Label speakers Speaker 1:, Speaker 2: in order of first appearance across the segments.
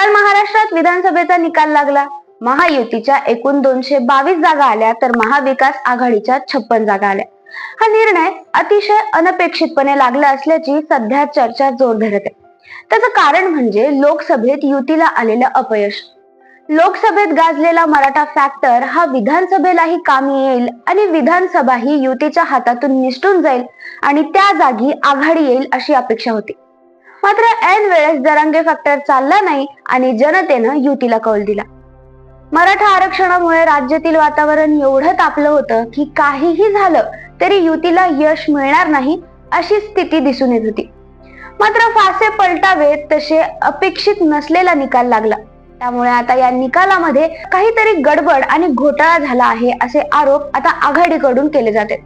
Speaker 1: काल महाराष्ट्रात विधानसभेचा निकाल लागला. महायुतीच्या एकूण दोनशे बावीस जागा आल्या तर महाविकास आघाडीच्या छप्पन जागा आल्या. हा निर्णय अतिशय अनपेक्षितपणे लागला असल्याची सध्या चर्चा जोर धरत आहे. त्याचं कारण म्हणजे लोकसभेत युतीला आलेलं अपयश. लोकसभेत गाजलेला मराठा फॅक्टर हा विधानसभेलाही कामी येईल आणि विधानसभा ही युतीच्या हातातून निसटून जाईल आणि त्या जागी आघाडी येईल अशी अपेक्षा होती. मात्र ऐन वेळेस जरांगे फॅक्टर चालला नाही आणि जनतेनं युतीला कौल दिला. मराठा आरक्षणामुळे राज्यातील वातावरण एवढं तापलं होतं की काहीही झालं तरी युतीला यश मिळणार नाही अशी स्थिती दिसून येत होती. मात्र फासे पलटावेत तसे अपेक्षित नसलेला निकाल लागला. त्यामुळे आता या निकालामध्ये काहीतरी गडबड आणि घोटाळा झाला आहे असे आरोप आता आघाडीकडून केले जाते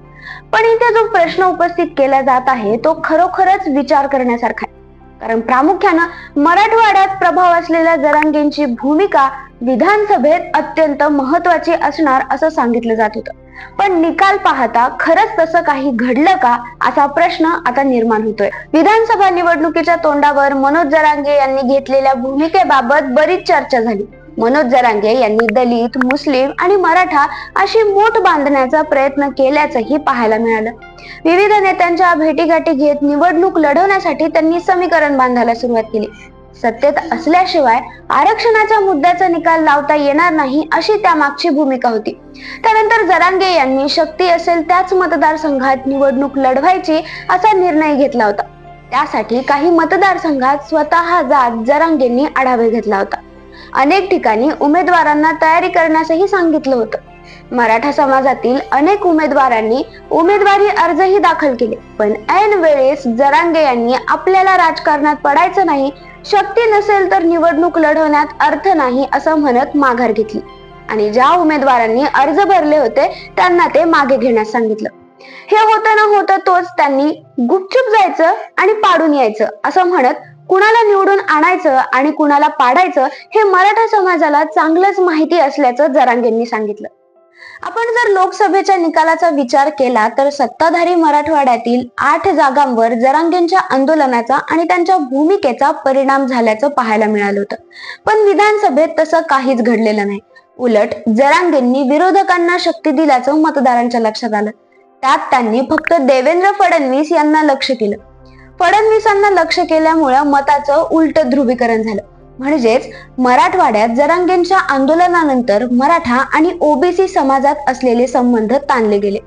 Speaker 1: पण इथे जो प्रश्न उपस्थित केला जात आहे तो खरोखरच विचार करण्यासारखा आहे. कारण प्रामुख्यानं मराठवाड्यात प्रभाव असलेल्या जरांगेंची भूमिका विधानसभेत अत्यंत महत्वाची असणार असं सांगितलं जात होतं. पण निकाल पाहता खरंच तसं काही घडलं का असा प्रश्न आता निर्माण होतोय. विधानसभा निवडणुकीच्या तोंडावर मनोज जरांगे यांनी घेतलेल्या भूमिकेबाबत बरीच चर्चा झाली. मनोज जरांगे यांनी दलित मुस्लिम आणि मराठा अशी मोठ बांधण्याचा प्रयत्न केल्याचंही पाहायला मिळालं. विविध नेत्यांच्या भेटीगाठी घेत निवडणूक लढवण्यासाठी त्यांनी समीकरण बांधायला सुरुवात केली. सत्तेत असल्याशिवाय आरक्षणाच्या मुद्द्याचा निकाल लावता येणार नाही अशी त्यामागची भूमिका होती. त्यानंतर जरांगे यांनी शक्ती असेल त्याच मतदारसंघात निवडणूक लढवायची असा निर्णय घेतला होता. त्यासाठी काही मतदारसंघात स्वतः जात जरांगेंनी आढावे घेतला होता. अनेक ठिकाणी उमेदवारांना तयारी करण्यासही सांगितलं होतं. मराठा समाजातील अनेक उमेदवारांनी उमेदवारी अर्जही दाखल केले. पण ऐन वेळेस जरांगे यांनी आपल्याला राजकारणात पडायचं नाही शक्ती नसेल तर निवडणूक लढवण्यात अर्थ नाही असं म्हणत माघार घेतली. आणि ज्या उमेदवारांनी अर्ज भरले होते त्यांना ते मागे घेण्यास सांगितलं. हे होतं ना होतं तोच त्यांनी गुपचूप जायचं आणि पाडून यायचं असं म्हणत कुणाला निवडून आणायचं आणि कुणाला पाडायचं हे मराठा समाजाला चांगलंच माहिती असल्याचं जरांगेंनी सांगितलं. आपण जर लोकसभेच्या निकालाचा विचार केला तर सत्ताधारी मराठवाड्यातील आठ जागांवर जरांगेंच्या आंदोलनाचा आणि त्यांच्या भूमिकेचा परिणाम झाल्याचं पाहायला मिळालं होतं. पण विधानसभेत तसं काहीच घडलेलं नाही. उलट जरांगेंनी विरोधकांना शक्ती दिल्याचं मतदारांच्या लक्षात आलं. त्यात त्यांनी फक्त देवेंद्र फडणवीस यांना लक्ष केलं फडणवीसांना लक्ष केल्यामुळं मताचं उलट ध्रुवीकरण झालं. म्हणजेच मराठवाड्यात जरांगेंच्या आंदोलनानंतर मराठा आणि ओबीसी समाजात असलेले संबंध ताणले गेले.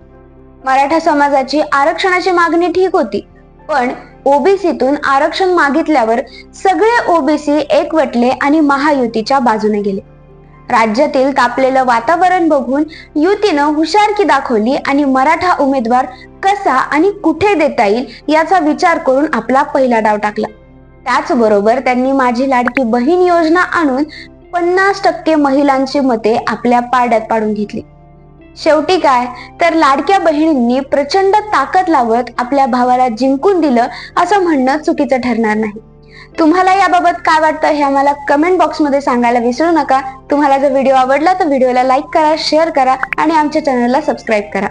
Speaker 1: मराठा समाजाची आरक्षणाची मागणी ठीक होती पण ओबीसीतून आरक्षण मागितल्यावर सगळे ओबीसी एकवटले आणि महायुतीच्या बाजूने गेले. राज्यातील तापलेलं वातावरण बघून युतीनं हुशारकी दाखवली आणि मराठा उमेदवार कसा आणि कुठे देता येईल याचा विचार करून आपला पहिला डाव टाकला. त्याचबरोबर त्यांनी माझी लाडकी बहीण योजना आणून पन्नास टक्के महिलांची मते आपल्या पाड्यात पाडून घेतली. शेवटी काय? तर लाडक्या बहिणींनी प्रचंड ताकद लावत आपल्या भावाला जिंकून दिलं असं म्हणणं चुकीचं ठरणार नाही. तुम्हाला याबाबत काय वाटतं हे आम्हाला कमेंट बॉक्समध्ये सांगायला विसरू नका. तुम्हाला जर व्हिडिओ आवडला तर व्हिडिओला लाईक करा शेअर करा आणि आमच्या चॅनलला सबस्क्राईब करा.